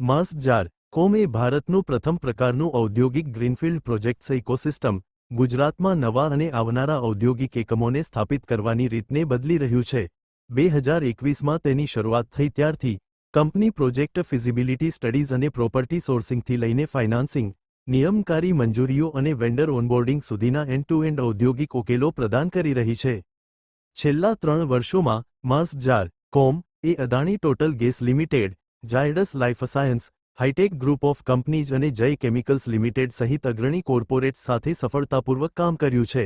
માસ જાર, કોમ એ ભારતનું પ્રથમ પ્રકારનું ઔદ્યોગિક ગ્રીનફિલ્ડ પ્રોજેક્ટ્સ ઇકોસિસ્ટમ, ગુજરાતમાં નવા અને આવનારા ઔદ્યોગિક એકમોને સ્થાપિત કરવાની રીતને બદલી રહ્યું છે. બે હજાર એકવીસમાં તેની શરૂઆત થઈ ત્યારથી, કંપની પ્રોજેક્ટ ફિઝિબિલિટી સ્ટડીઝ અને પ્રોપર્ટી સોર્સિંગથી લઈને ફાઇનાન્સિંગ નિયમકારી મંજૂરીઓ અને વેન્ડર ઓનબોર્ડિંગ સુધીના એન્ડ ટુ એન્ડ ઔદ્યોગિક ઉકેલો પ્રદાન કરી રહી છે. છેલ્લા ત્રણ વર્ષોમાં, માસ જાર, કોમ, એ Adani total gas limited Zydus life science hitech group of companies અને જય કેમિકલ્સ લિમિટેડ સહિત અગ્રણી કોર્પોરેટ્સ સાથે સફળતાપૂર્વક કામ કર્યું છે.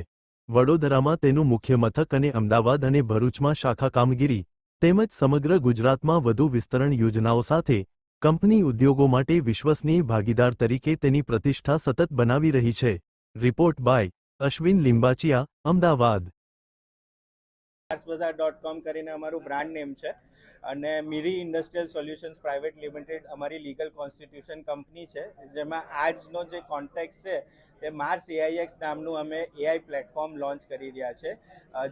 વડોદરામાં તેનું મુખ્ય મથક અને અમદાવાદ અને ભરૂચમાં શાખા કામગીરી, તેમજ સમગ્ર ગુજરાતમાં વધુ વિસ્તરણ યોજનાઓ સાથે, કંપની ઉદ્યોગો માટે વિશ્વસનીય ભાગીદાર તરીકે તેની પ્રતિષ્ઠા સતત બનાવી રહી છે. Report by Ashwin Limbachiya, Ahmedabad. બજાર ડોટ કોમ કરીને અમારું બ્રાન્ડ નેમ છે. અને Miri industrial solutions private limited અમારી લીગલ કોન્સ્ટિટ્યુશન કંપની છે જેમાં આજનો જે કોન્ટેક્ટ છે તે માર્સ એઆઈએક્સ નામનું અમે એઆઈ પ્લેટફોર્મ લોન્ચ કરી રહ્યા છે.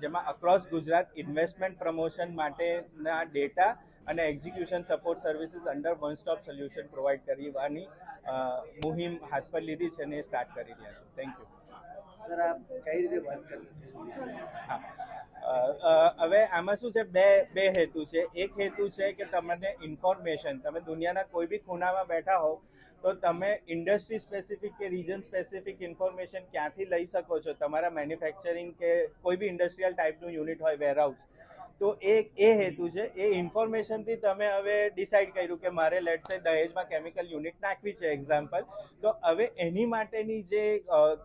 જેમાં અક્રોસ ગુજરાત ઇન્વેસ્ટમેન્ટ પ્રમોશન માટેના ડેટા અને execution support services under one stop solution provide કરવાની મુહિમ હાથ પર લીધી છે અને એ સ્ટાર્ટ કરી રહ્યા છે. થેન્ક યુ કઈ રીતે વર્ક હા. હવે આમાં શું છે? બે બે હેતુ છે. એક હેતુ છે કે તમને ઇન્ફોર્મેશન, તમે દુનિયાના કોઈ બી ખૂણામાં બેઠા હોવ, તો તમે ઇન્ડસ્ટ્રી સ્પેસિફિક કે રીજન સ્પેસિફિક ઇન્ફોર્મેશન ક્યાંથી લઈ શકો છો? તમારા મેન્યુફેક્ચરિંગ કે કોઈ બી ઇન્ડસ્ટ્રીયલ ટાઈપનું યુનિટ હોય, વેરહાઉસ. તો એ એ હેતુ છે, એ ઇન્ફોર્મેશનથી તમે હવે ડિસાઇડ કર્યું કે મારે લેટ્સ સે દહેજમાં કેમિકલ યુનિટ નાખવી છે એક્ઝામ્પલ તો હવે એની માટેની જે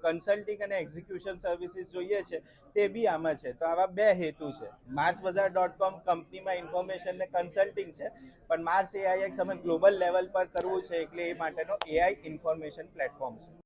કન્સલ્ટિંગ અને એક્ઝિક્યુશન સર્વિસીસ જોઈએ છે, તે બી આમાં છે. તો આવા બે હેતુ છે. માર્સ બજાર ડોટ કોમ કંપનીમાં ઇન્ફોર્મેશન ને કન્સલ્ટિંગ છે, પણ માર્સ એઆઈ એક સમય ગ્લોબલ લેવલ પર કરવું છે, એટલે એ માટેનો એઆઈ ઇન્ફોર્મેશન પ્લેટફોર્મ છે.